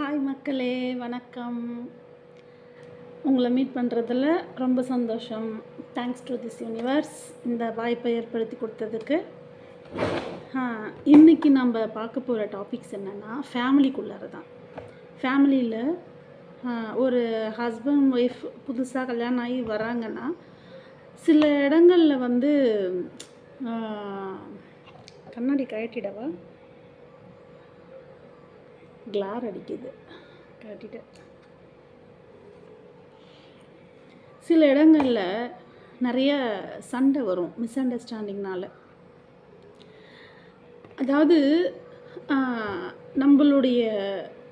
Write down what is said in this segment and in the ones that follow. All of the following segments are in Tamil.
ஹாய் மக்களே வணக்கம். உங்களை மீட் பண்ணுறதுல ரொம்ப சந்தோஷம். தேங்க்ஸ் டு திஸ் யூனிவர்ஸ் இந்த வாய்ப்பை ஏற்படுத்தி கொடுத்ததுக்கு. இன்றைக்கி நம்ம பார்க்க போகிற டாபிக்ஸ் என்னென்னா ஃபேமிலிக்குள்ளார தான் ஃபேமிலியில் ஒரு ஹஸ்பண்ட் ஒய்ஃப் புதுசாக கல்யாணம் ஆகி வராங்கன்னா சில இடங்களில் வந்து கண்ணாடி கழட்டிடவா? கிளார் அடிக்குது. காட்டிட்டேன். சில இடங்களில் நிறைய சண்டை வரும் மிஸ் அண்டர்ஸ்டாண்டிங்னால அதாவது நம்மளுடைய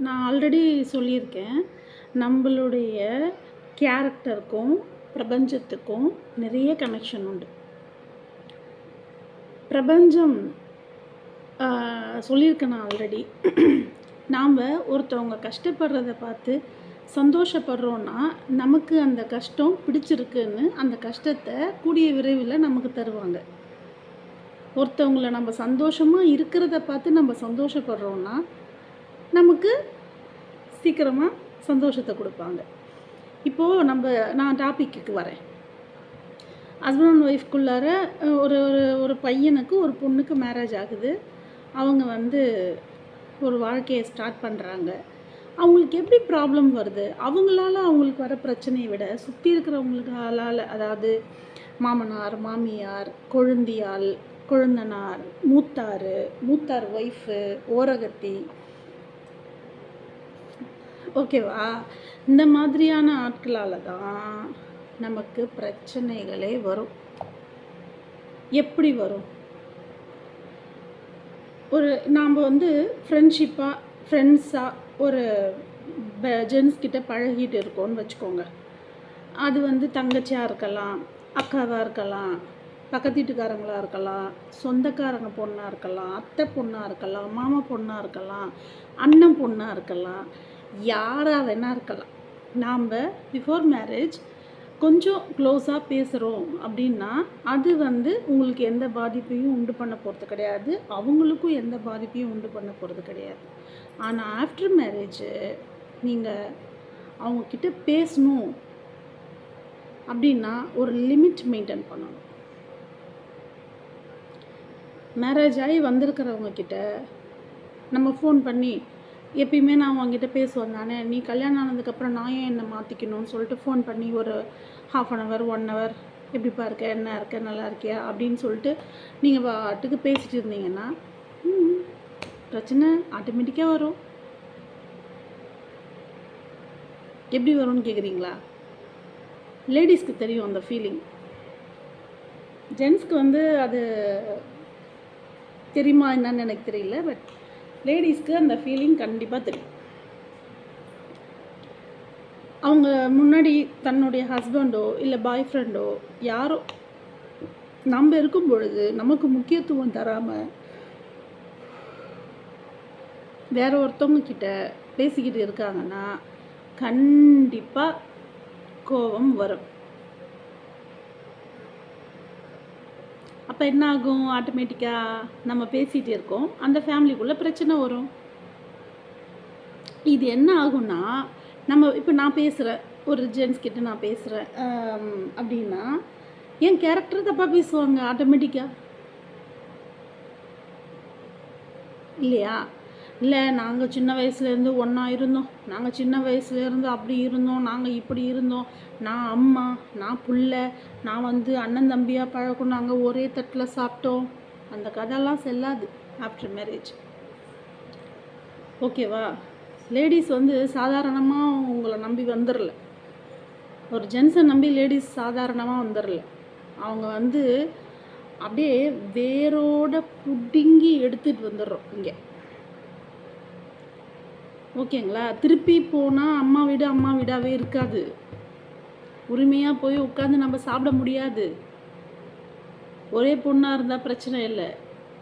நான் ஆல்ரெடி சொல்லியிருக்கேன் நம்மளுடைய கேரக்டருக்கும் பிரபஞ்சத்துக்கும் நிறைய கனெக்ஷன் உண்டு. பிரபஞ்சம் சொல்லியிருக்கேன் நான் ஆல்ரெடி நாம் ஒருத்தவங்க கஷ்டப்படுறத பார்த்து சந்தோஷப்படுறோன்னா நமக்கு அந்த கஷ்டம் பிடிச்சிருக்குன்னு அந்த கஷ்டத்தை கூடிய விரைவில் நமக்கு தருவாங்க. ஒருத்தவங்கள நம்ம சந்தோஷமாக இருக்கிறத பார்த்து நம்ம சந்தோஷப்படுறோன்னா நமக்கு சீக்கிரமாக சந்தோஷத்தை கொடுப்பாங்க. இப்போது நம்ம நான் டாப்பிக்கு வரேன். ஹஸ்பண்ட் அண்ட் ஒய்ஃப்குள்ளார ஒரு ஒரு ஒரு பையனுக்கு ஒரு பொண்ணுக்கு மேரேஜ் ஆகுது. அவங்க வந்து ஒரு வாழ்க்கையை ஸ்டார்ட் பண்ணுறாங்க அவங்களுக்கு எப்படி ப்ராப்ளம் வருது? அவங்களால அவங்களுக்கு வர பிரச்சனையை விட சுற்றி இருக்கிறவங்களுக்கால அதாவது மாமனார் மாமியார் கொழுந்தியால் கொழுந்தனார் மூத்தார் மூத்தார் ஒய்ஃபு ஓரகத்தி. ஓகேவா இந்த மாதிரியான ஆட்களால் தான் நமக்கு பிரச்சனைகளே வரும். எப்படி வரும்? ஒரு நாம் வந்து ஃப்ரெண்ட்ஷிப்பாக ஃப்ரெண்ட்ஸாக ஒரு ஜென்ஸ் கிட்ட பழகிட்டு இருக்கோம்னு வச்சுக்கோங்க. அது வந்து தங்கச்சியாக இருக்கலாம் அக்காவாக இருக்கலாம் பக்கத்து வீட்டுக்காரங்களாக இருக்கலாம் சொந்தக்காரங்க பொண்ணாக இருக்கலாம் அத்தை பொண்ணாக இருக்கலாம் மாமா பொண்ணாக இருக்கலாம் அண்ணன் பொண்ணாக இருக்கலாம் யாராக வேணால் இருக்கலாம். நாம் பிஃபோர் மேரேஜ் கொஞ்சம் க்ளோஸாக பேசுகிறோம் அப்படின்னா அது வந்து உங்களுக்கு எந்த பாதிப்பையும் உண்டு பண்ண போகிறது கிடையாது. அவங்களுக்கும் எந்த பாதிப்பையும் உண்டு பண்ண போகிறது கிடையாது. ஆனால் ஆஃப்டர் மேரேஜு நீங்கள் அவங்கக்கிட்ட பேசணும் அப்படின்னா ஒரு லிமிட் மெயின்டைன் பண்ணணும். மேரேஜ் ஆகி வந்திருக்கிறவங்க கிட்ட நம்ம ஃபோன் பண்ணி எப்பயுமே நான் அவங்ககிட்ட பேசுவேன் தானே? நீ கல்யாணம் ஆனதுக்கப்புறம் நான் ஏன் என்னை மாற்றிக்கணும்னு சொல்லிட்டு ஃபோன் பண்ணி ஒரு half an hour one hour எப்படிப்பா இருக்க? என்ன இருக்க? நல்லா இருக்கியா? அப்படின்னு சொல்லிட்டு நீங்கள் பாட்டுக்கு பேசிட்டு இருந்தீங்கன்னா பிரச்சனை ஆட்டோமேட்டிக்காக வரும். எப்படி வரும்னு கேட்குறீங்களா லேடிஸ்க்கு தெரியும் அந்த ஃபீலிங் ஜென்ஸ்க்கு வந்து அது தெரியுமா என்னன்னு எனக்கு தெரியல பட் லேடிஸ்க்கு அந்த ஃபீலிங் கண்டிப்பாக தெரியும். அவங்க முன்னாடி தன்னுடைய ஹஸ்பண்டோ இல்லை பாய் ஃப்ரெண்டோ யாரோ நம்ம இருக்கும் பொழுது நமக்கு முக்கியத்துவம் தராமல் வேற ஒருத்தவங்க கிட்ட பேசிக்கிட்டு இருக்காங்கன்னா கண்டிப்பாக கோபம் வரும். அப்போ என்ன ஆகும் ஆட்டோமேட்டிக்காக நம்ம பேசிகிட்டு இருக்கோம். அந்த ஃபேமிலிக்குள்ளே பிரச்சனை வரும். இது என்ன ஆகும்னா நம்ம இப்போ நான் பேசுகிறேன் ஒரு ஜென்ஸ் கிட்ட நான் பேசுகிறேன் அப்படின்னா என் கேரக்டர் தப்பாக பேசுவாங்க ஆட்டோமேட்டிக்காக இல்லையா? இல்லை நாங்கள் சின்ன வயசுலேருந்து ஒன்றா இருந்தோம். நாங்கள் சின்ன வயசுலேருந்து அப்படி இருந்தோம். நாங்கள் இப்படி இருந்தோம். நான் அம்மா நான் புள்ள நான் வந்து அண்ணன் தம்பியாக பழக்கம் நாங்கள் ஒரே தட்டில் சாப்பிட்டோம். அந்த கதையெல்லாம் செல்லாது ஆஃப்டர் மேரேஜ் ஓகேவா லேடிஸ் வந்து சாதாரணமாக உங்களை நம்பி வந்துடல ஒரு ஜென்ஸை நம்பி லேடிஸ் சாதாரணமாக வந்துடல அவங்க வந்து அப்படியே வேரோட புடுங்கி எடுத்துகிட்டு வந்துடுறோம் இங்கே. ஓகேங்களா? திருப்பி போனால் அம்மா வீடு அம்மா வீடாகவே இருக்காது. உரிமையாக போய் உட்காந்து நம்ம சாப்பிட முடியாது. ஒரே பொண்ணாக இருந்தால் பிரச்சனை இல்லை.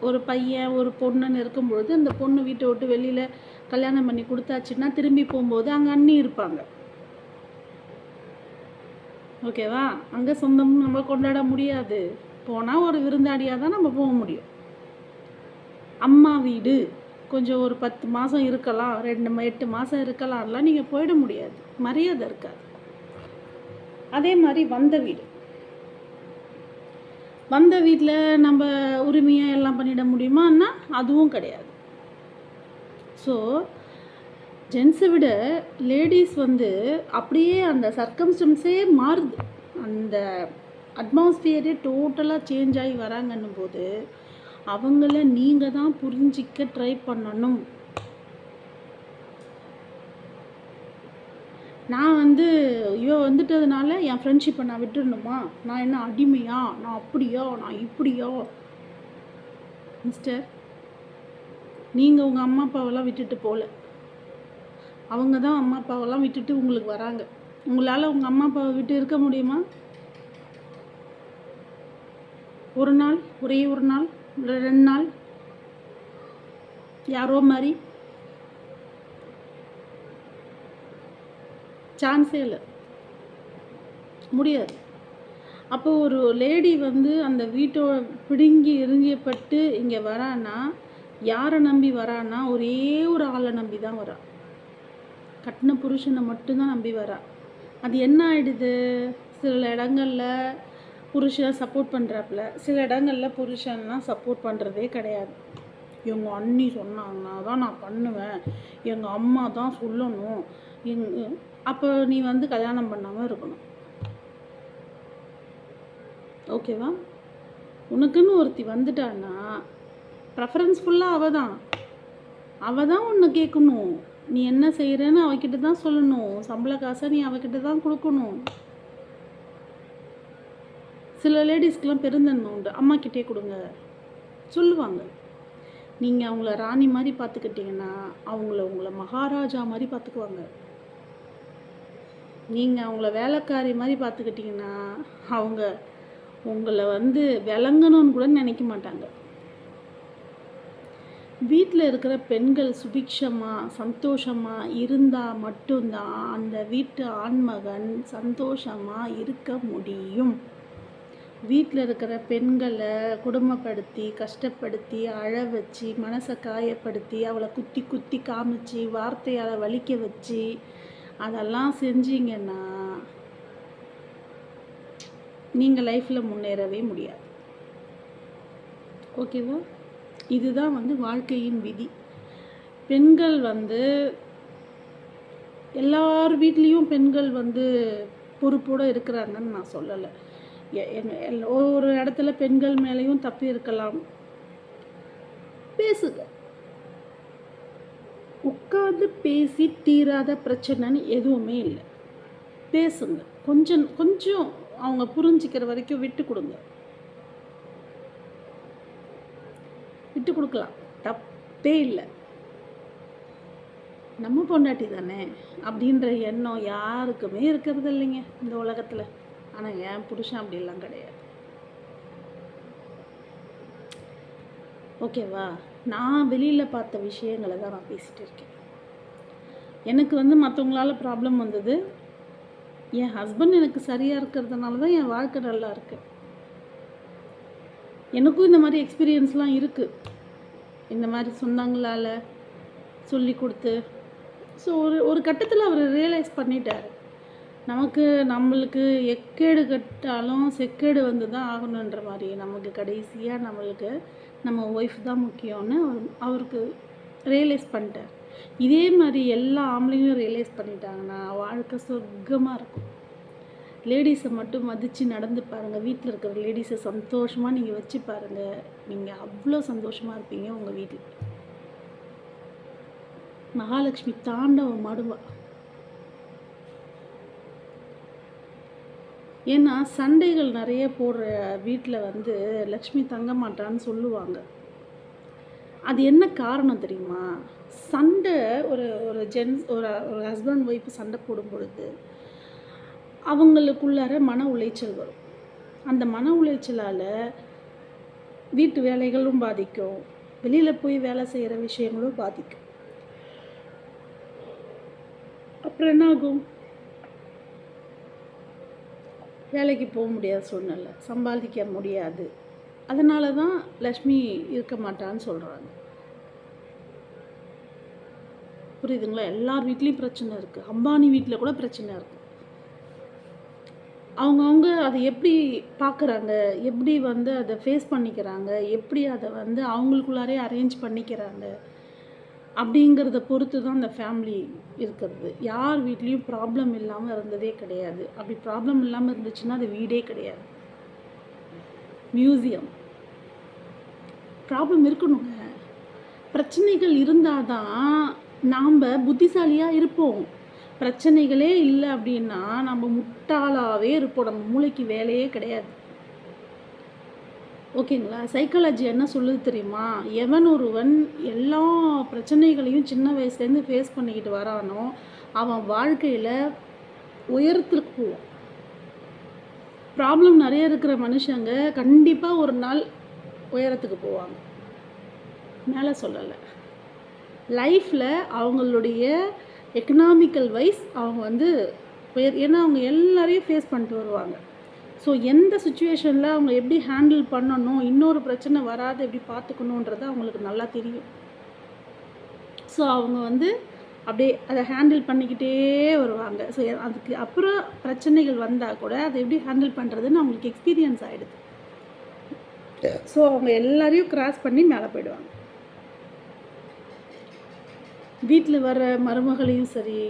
ஒரு பையன் ஒரு பொண்ணுன்னு இருக்கும்பொழுது அந்த பொண்ணு வீட்டை விட்டு வெளியில் கல்யாணம் பண்ணி கொடுத்தாச்சுன்னா திரும்பி போகும்போது அங்கே அண்ணி இருப்பாங்க. ஓகேவா? அங்கே சொந்தம் நம்ம கொண்டாட முடியாது. போனால் ஒரு விருந்தாடியாக தான் நம்ம போக முடியும். அம்மா வீடு. கொஞ்சம் ஒரு பத்து மாதம் இருக்கலாம் ரெண்டு எட்டு மாதம் இருக்கலாம்லாம் நீங்கள் போயிட முடியாது. மரியாதை இருக்காது. அதே மாதிரி வந்த வீடு. வந்த வீட்டில் நம்ம உரிமையாக எல்லாம் பண்ணிட முடியுமான்னா அதுவும் கிடையாது. ஸோ ஜென்ஸை விட லேடிஸ் வந்து அப்படியே அந்த சர்க்கம்ஸ்டன்ஸே மாறுது. அந்த அட்மாஸ்பியரே டோட்டலாக சேஞ்ச் ஆகி வராங்கன்னும் போது அவங்கள நீங்கள் தான் புரிஞ்சிக்க ட்ரை பண்ணணும். நான் வந்து இவ வந்துட்டதுனால என் ஃப்ரெண்ட்ஷிப்பை நான் விட்டுடணுமா நான் என்ன அடிமையா? நான் அப்படியோ? நான் இப்படியோ? மிஸ்டர் நீங்கள் உங்கள் அம்மா அப்பாவெல்லாம் விட்டுட்டு போகல அவங்க தான் அம்மா அப்பாவெல்லாம் விட்டுட்டு உங்களுக்கு வராங்க. உங்களால் உங்கள் அம்மா அப்பாவை விட்டு இருக்க முடியுமா? ஒரு நாள் ஒரே ஒரு நாள் ரெண்டு நாள். யாரோ மாதிரி. சான்ஸே இல்லை. முடியாது. அப்போ ஒரு லேடி வந்து அந்த வீட்டோட பிடுங்கி எரிஞ்சப்பட்டு இங்கே வரான்னா யாரை நம்பி வரான்னா ஒரே ஒரு ஆளை நம்பி தான் வரா. கட்டின புருஷனை மட்டும்தான் நம்பி வரா. அது என்ன ஆயிடுது? சில இடங்களில் புருஷன் சப்போர்ட் பண்ணுறாப்புல சில இடங்கள்ல புருஷன்லாம் சப்போர்ட் பண்ணுறதே கிடையாது. எங்கள் அண்ணி சொன்னாங்கன்னா தான் நான் பண்ணுவேன். எங்கள் அம்மா தான் சொல்லணும். எங் அப்போ நீ வந்து கல்யாணம் பண்ணாமல் இருக்கணும். ஓகேவா உனக்குன்னு ஒருத்தி வந்துட்டான்னா ப்ரெஃபரன்ஸ் ஃபுல்லாக அவள் தான். அவள் தான் உன்னை கேட்கணும். நீ என்ன செய்கிறேன்னு அவகிட்ட தான் சொல்லணும். சம்பள காசை நீ அவகிட்ட தான் கொடுக்கணும். சில லேடிஸ்க்கெலாம் பெருந்தன்மை உண்டு. அம்மாக்கிட்டே கொடுங்க. சொல்லுவாங்க. நீங்கள் அவங்கள ராணி மாதிரி பார்த்துக்கிட்டிங்கன்னா அவங்கள உங்களை மகாராஜா மாதிரி பார்த்துக்குவாங்க. நீங்கள் அவங்கள வேலைக்காரி மாதிரி பார்த்துக்கிட்டிங்கன்னா அவங்க உங்களை வந்து விளங்கணும்னு கூட நினைக்க மாட்டாங்க. வீட்டில் இருக்கிற பெண்கள் சுபிக்ஷமாக சந்தோஷமாக இருந்தால் மட்டும்தான் அந்த வீட்டு ஆண்மகன் சந்தோஷமாக இருக்க முடியும். வீட்டில் இருக்கிற பெண்களை கொடுமைப்படுத்தி கஷ்டப்படுத்தி அழ வச்சு மனசை காயப்படுத்தி அவளை குத்தி குத்தி காமிச்சு வார்த்தையால் வலிக்க வச்சு அதெல்லாம் செஞ்சீங்கன்னா நீங்கள் லைஃப்பில் முன்னேறவே முடியாது. ஓகேவா? இதுதான் வந்து வாழ்க்கையின் விதி. பெண்கள் வந்து எல்லார் வீட்லேயும் பெண்கள் வந்து பொறுப்போடு இருக்கிறாங்கன்னு நான் சொல்லலை. ஒரு இடத்துல பெண்கள் மேலேயும் தப்பி இருக்கலாம். பேசுங்க. உட்காந்து பேசி தீராத பிரச்சனைன்னு எதுவுமே இல்லை. பேசுங்க. கொஞ்சம் கொஞ்சம் அவங்க புரிஞ்சிக்கிற வரைக்கும் விட்டு கொடுங்க. விட்டு கொடுக்கலாம். தப்பே இல்லை. நம்ம பொண்டாட்டி தானே அப்படின்ற எண்ணம் யாருக்குமே இருக்கிறது இல்லைங்க இந்த உலகத்தில். ஆனால் என் புருஷன் அப்படிலாம் கிடையாது. ஓகேவா? நான் வெளியில் பார்த்த விஷயங்களை தான் நான் பேசிகிட்டு இருக்கேன். எனக்கு வந்து மற்றவங்களால ப்ராப்ளம் வந்தது என் ஹஸ்பண்ட் எனக்கு சரியாக இருக்கிறதுனால தான் என் வாழ்க்கை நல்லா இருக்கு. எனக்கும் இந்த மாதிரி எக்ஸ்பீரியன்ஸ்லாம் இருக்குது இந்த மாதிரி சொந்தங்களால் சொல்லி கொடுத்து. ஸோ ஒரு ஒரு கட்டத்தில் அவர் ரியலைஸ் பண்ணிட்டார். நமக்கு நம்மளுக்கு எக்கேடு கட்டாலும் செக்கேடு வந்து தான் ஆகணுன்ற மாதிரி நமக்கு கடைசியாக நம்மளுக்கு நம்ம ஒய்ஃப் தான் முக்கியம்னு அவர் அவருக்கு ரியலைஸ் பண்ணிட்டார். இதே மாதிரி எல்லா ஆம்பளையும் ரியலைஸ் பண்ணிட்டாங்கன்னா வாழ்க்கை சொர்க்கமாக இருக்கும். லேடிஸை மட்டும் மதித்து நடந்து பாருங்கள் வீட்டில் இருக்கிற லேடிஸை சந்தோஷமாக நீங்கள் வச்சு பாருங்கள் நீங்கள் அவ்வளோ சந்தோஷமாக இருப்பீங்க உங்கள் வீட்டில். மகாலட்சுமி தாண்டவம் மடுவா ஏன்னா சண்டைகள் நிறைய போடுற வீட்டில் வந்து லக்ஷ்மி தங்க மாட்டான்னு சொல்லுவாங்க. அது என்ன காரணம் தெரியுமா? சண்டை ஒரு ஒரு ஜென்ஸ் ஒரு ஒரு ஹஸ்பண்ட் ஒய்ஃப் சண்டை போடும் பொழுது அவங்களுக்குள்ளார மன உளைச்சல் வரும். அந்த மன உளைச்சலால் வீட்டு வேலைகளும் பாதிக்கும். வெளியில் போய் வேலை செய்கிற விஷயங்களும் பாதிக்கும். அப்புறம் என்ன ஆகும் வேலைக்கு போக முடியாத சூழ்நிலை சம்பாதிக்க முடியாது. அதனால தான் லக்ஷ்மி இருக்க மாட்டான்னு சொல்கிறாங்க புரியுதுங்களா? எல்லார் வீட்லேயும் பிரச்சனை இருக்குது அம்பானி வீட்டில் கூட பிரச்சனை இருக்குது அவங்கவுங்க அதை எப்படி பார்க்குறாங்க எப்படி வந்து அதை ஃபேஸ் பண்ணிக்கிறாங்க? எப்படி அதை வந்து அவங்களுக்குள்ளாரே அரேஞ்ச் பண்ணிக்கிறாங்க? அப்படிங்கிறத பொறுத்து தான் அந்த ஃபேமிலி இருக்கிறது. யார் வீட்லேயும் ப்ராப்ளம் இல்லாமல் இருந்ததே கிடையாது. அப்படி ப்ராப்ளம் இல்லாமல் இருந்துச்சுன்னா அது வீடே கிடையாது. மியூசியம் ப்ராப்ளம் இருக்கணுங்க. பிரச்சனைகள் இருந்தால் தான் நாம் புத்திசாலியாக இருப்போம். பிரச்சனைகளே இல்லை அப்படின்னா நம்ம முட்டாளாகவே இருப்போம். நம்ம மூளைக்கு வேலையே கிடையாது. ஓகேங்களா? சைக்காலஜி என்ன சொல்லுது தெரியுமா? எவன் ஒருவன் எல்லா பிரச்சனைகளையும் சின்ன வயசுலேருந்து ஃபேஸ் பண்ணிக்கிட்டு வரானோ அவன் வாழ்க்கையில் உயரத்துக்கு போவான். ப்ராப்ளம் நிறைய இருக்கிற மனுஷங்க கண்டிப்பாக ஒரு நாள் உயரத்துக்கு போவாங்க. மேலே சொல்லலை. லைஃப்பில் அவங்களுடைய எக்கனாமிக்கல் வைஸ் அவங்க வந்து உயர் ஏன்னா அவங்க எல்லாரையும் ஃபேஸ் பண்ணிட்டு வருவாங்க. ஸோ எந்த சுச்சுவேஷனில் அவங்க எப்படி ஹேண்டில் பண்ணணும் இன்னொரு பிரச்சனை வராது எப்படி பார்த்துக்கணுன்றது அவங்களுக்கு நல்லா தெரியும். ஸோ அவங்க வந்து அப்படியே அதை ஹேண்டில் பண்ணிக்கிட்டே வருவாங்க. ஸோ அதுக்கு அப்புறம் பிரச்சனைகள் வந்தால் கூட அதை எப்படி ஹேண்டில் பண்ணுறதுன்னு அவங்களுக்கு எக்ஸ்பீரியன்ஸ் ஆகிடுது ஸோ அவங்க எல்லாரையும் கிராஸ் பண்ணி மேலே போயிடுவாங்க. வீட்டில் வர மருமகளையும் சரி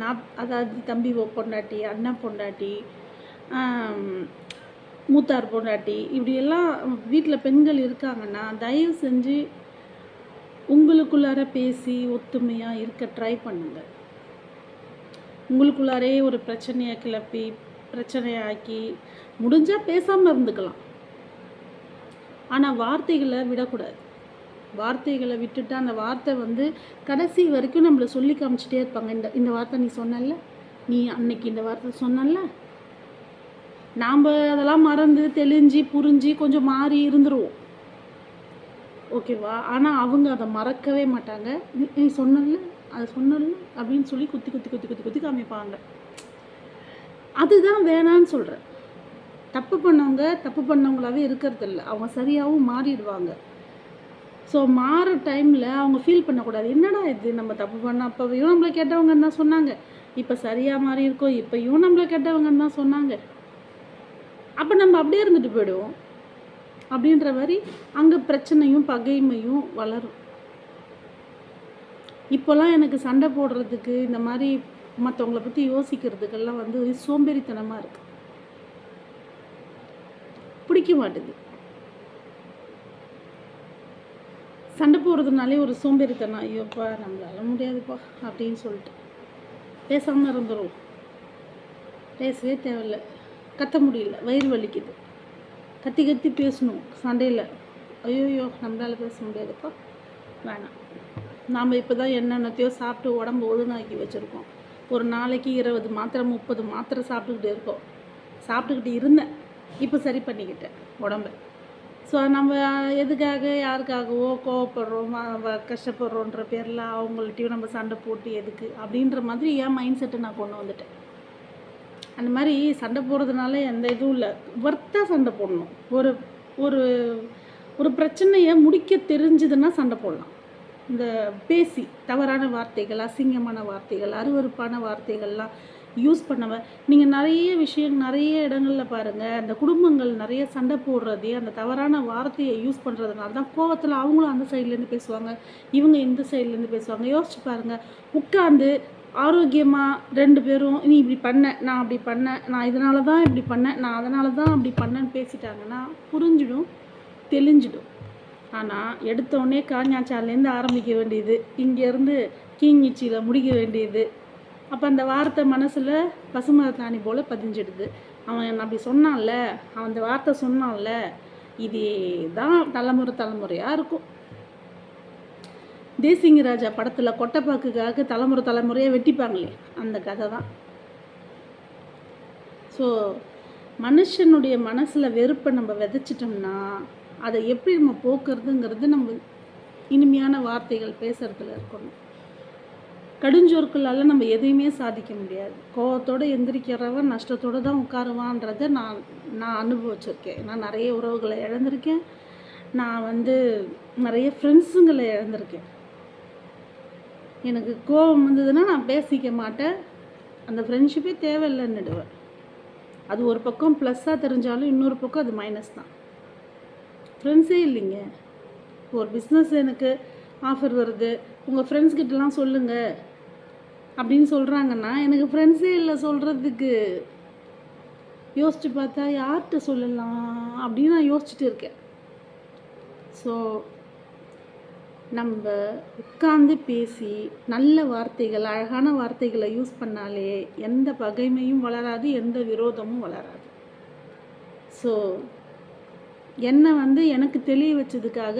நான் அதாவது தம்பி பொண்டாட்டி அண்ணன் பொண்டாட்டி மூத்தார் பொண்டாட்டி இப்படியெல்லாம் வீட்டில் பெண்கள் இருக்காங்கன்னா தயவு செஞ்சு உங்களுக்குள்ளார பேசி ஒத்துமையாக இருக்க ட்ரை பண்ணுங்க. உங்களுக்குள்ளாரே ஒரு பிரச்சனையை கிளப்பி பிரச்சனையாக்கி முடிஞ்சால் பேசாமல் இருந்துக்கலாம். ஆனால் வார்த்தைகளை விடக்கூடாது. வார்த்தைகளை விட்டுட்டு அந்த வார்த்தை வந்து கடைசி வரைக்கும் நம்மளை சொல்லி காமிச்சிட்டே இருப்பாங்க. இந்த இந்த வார்த்தை நீ சொன்னல நீ அன்னைக்கு இந்த வார்த்தை சொன்னல நாம் அதெல்லாம் மறந்து தெளிஞ்சு புரிஞ்சு கொஞ்சம் மாறி இருந்துருவோம். ஓகேவா? ஆனால் அவங்க அதை மறக்கவே மாட்டாங்க. நீ நீ அது அதை அப்படின்னு சொல்லி குத்தி குத்தி குத்தி குத்தி குத்தி காமிப்பாங்க. அதுதான் வேணான்னு சொல்கிறேன் தப்பு பண்ணவங்க தப்பு பண்ணவங்களாவே இருக்கிறது இல்லை அவங்க சரியாகவும் மாறிடுவாங்க. ஸோ மாற டைமில் அவங்க ஃபீல் பண்ணக்கூடாது. என்னடா இது? நம்ம தப்பு பண்ண அப்போவையும் நம்மளை கேட்டவங்கன்னு தான் சொன்னாங்க. இப்போ சரியாக மாறி இருக்கோம். இப்போயும் நம்மளை கேட்டவங்கன்னு தான் சொன்னாங்க. அப்போ நம்ம அப்படியே இருந்துட்டு போயிடுவோம். அப்படின்ற மாதிரி அங்கே பிரச்சனையும் பகைமையும் வளரும். இப்போல்லாம் எனக்கு சண்டை போடுறதுக்கு இந்த மாதிரி மற்றவங்களை பற்றி யோசிக்கிறதுக்கெல்லாம் வந்து சோம்பேறித்தனமாக இருக்கு. பிடிக்க மாட்டுது. சண்டை போடுறதுனாலே ஒரு சோம்பேறித்தனம் ஐயோப்பா நம்மளால முடியாதுப்பா அப்படின்னு சொல்லிட்டு பேசாமல் இருந்துடும் பேசவே தேவையில்ல. கத்த முடியல வயிறு வலிக்குது. கத்தி கத்தி பேசணும் சண்டையில். ஐயோயோ நம்மளால் பேச முடியாதுப்பா. வேணாம். நாம் இப்போ தான் என்னென்னத்தையோ சாப்பிட்டு உடம்பு ஒழுங்காக்கி வச்சுருக்கோம். ஒரு நாளைக்கு இருபது மாத்திரை முப்பது மாத்திரை சாப்பிட்டுக்கிட்டே இருக்கோம். சாப்பிட்டுக்கிட்டு இருந்தேன். இப்போ சரி பண்ணிக்கிட்டேன் உடம்ப. ஸோ நம்ம எதுக்காக யாருக்காகவோ கோவப்படுறோம் வ- கஷ்டப்படுறோன்ற பேரில் அவங்கள்ட்டையும் நம்ம சண்டை போட்டு எதுக்கு? அப்படின்ற மாதிரி என் மைண்ட் செட்டை நான் கொண்டு வந்துட்டேன். அந்த மாதிரி சண்டை போடுறதுனால எந்த இதுவும் இல்லை. ஒர்த்தாக சண்டை போடணும். ஒரு ஒரு ஒரு பிரச்சனையை முடிக்க தெரிஞ்சுதுன்னா சண்டை போடலாம். இந்த பேசி தவறான வார்த்தைகள் அசிங்கமான வார்த்தைகள் அருவருப்பான வார்த்தைகள்லாம் யூஸ் பண்ணவ நீங்கள் நிறைய விஷயம் நிறைய இடங்களில் பாருங்கள் அந்த குடும்பங்கள் நிறைய சண்டை போடுறதே அந்த தவறான வார்த்தையை யூஸ் பண்ணுறதுனால தான் கோவத்தில் அவங்களும் அந்த சைட்லேருந்து பேசுவாங்க இவங்க இந்த சைட்லேருந்து பேசுவாங்க. யோசிச்சு பாருங்கள் உட்காந்து ஆரோக்கியமாக ரெண்டு பேரும் நீ இப்படி பண்ண நான் அப்படி பண்ணேன் நான் இதனால தான் இப்படி பண்ணேன் நான் அதனால தான் அப்படி பண்ணேன்னு பேசிட்டாங்கன்னா புரிஞ்சிடும் தெளிஞ்சிடும். ஆனால் எடுத்தோடனே காஞ்சாச்சாலேருந்து ஆரம்பிக்க வேண்டியது இங்கேருந்து கீங்கிச்சியில் முடிக்க வேண்டியது. அப்போ அந்த வார்த்தை மனசில் பசுமரத்தாணி போல் பதிஞ்சிடுது. அவன் அப்படி சொன்னான்ல அவன் அந்த வார்த்தை சொன்னான்ல இதே தான் தலைமுறை தலைமுறையாக இருக்கும். தேசிங்க ராஜா படத்தில் கொட்டைப்பாக்குக்காக தலைமுறை தலைமுறையாக வெட்டிப்பாங்களே அந்த கதை தான் ஸோ மனுஷனுடைய மனசில் வெறுப்பை நம்ம விதைச்சிட்டோம்னா அதை எப்படி நம்ம போக்குறதுங்கிறது நம்ம இனிமையான வார்த்தைகள் பேசுகிறதுல இருக்கணும். கடுஞ்சொற்களால் நம்ம எதையுமே சாதிக்க முடியாது. கோவத்தோடு எந்திரிக்கிறவன் நஷ்டத்தோடு தான் உட்காருவான்றதை நான் நான் அனுபவிச்சிருக்கேன். நான் நிறைய உறவுகளை இழந்திருக்கேன். நான் வந்து நிறைய ஃப்ரெண்ட்ஸுங்களை இழந்திருக்கேன். எனக்கு கோபம் வந்ததுன்னா நான் பேசிக்க மாட்டேன். அந்த ஃப்ரெண்ட்ஷிப்பே தேவையில்லைன்னுடுவேன் அது ஒரு பக்கம் ப்ளஸ்ஸாக தெரிஞ்சாலும் இன்னொரு பக்கம் அது மைனஸ் தான். ஃப்ரெண்ட்ஸே இல்லைங்க. ஒரு பிஸ்னஸ் எனக்கு ஆஃபர் வருது. உங்கள் ஃப்ரெண்ட்ஸ் கிட்டலாம் சொல்லுங்கள் அப்படின்னு சொல்கிறாங்கன்னா எனக்கு ஃப்ரெண்ட்ஸே இல்லை சொல்கிறதுக்கு யோசிச்சு பார்த்தா யார்கிட்ட சொல்லலாம் அப்படின்னு நான் யோசிச்சுட்டு இருக்கேன். ஸோ நம்ம உட்கார்ந்து பேசி நல்ல வார்த்தைகள் அழகான வார்த்தைகளை யூஸ் பண்ணாலே எந்த பகைமையும் வளராது எந்த விரோதமும் வளராது. ஸோ என்னை வந்து எனக்கு தெளிய வச்சதுக்காக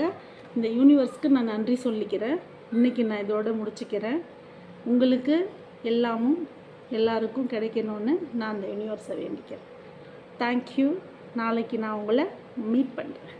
இந்த யூனிவர்ஸ்க்கு நான் நன்றி சொல்லிக்கிறேன். இன்றைக்கி நான் இதோட முடிச்சுக்கிறேன். உங்களுக்கு எல்லாமும் எல்லாருக்கும் கிடைக்கணும்னு நான் அந்த யூனிவர்ஸை வேண்டிக்கிறேன். தேங்க்யூ நாளைக்கு நான் உங்களை மீட் பண்ணுறேன்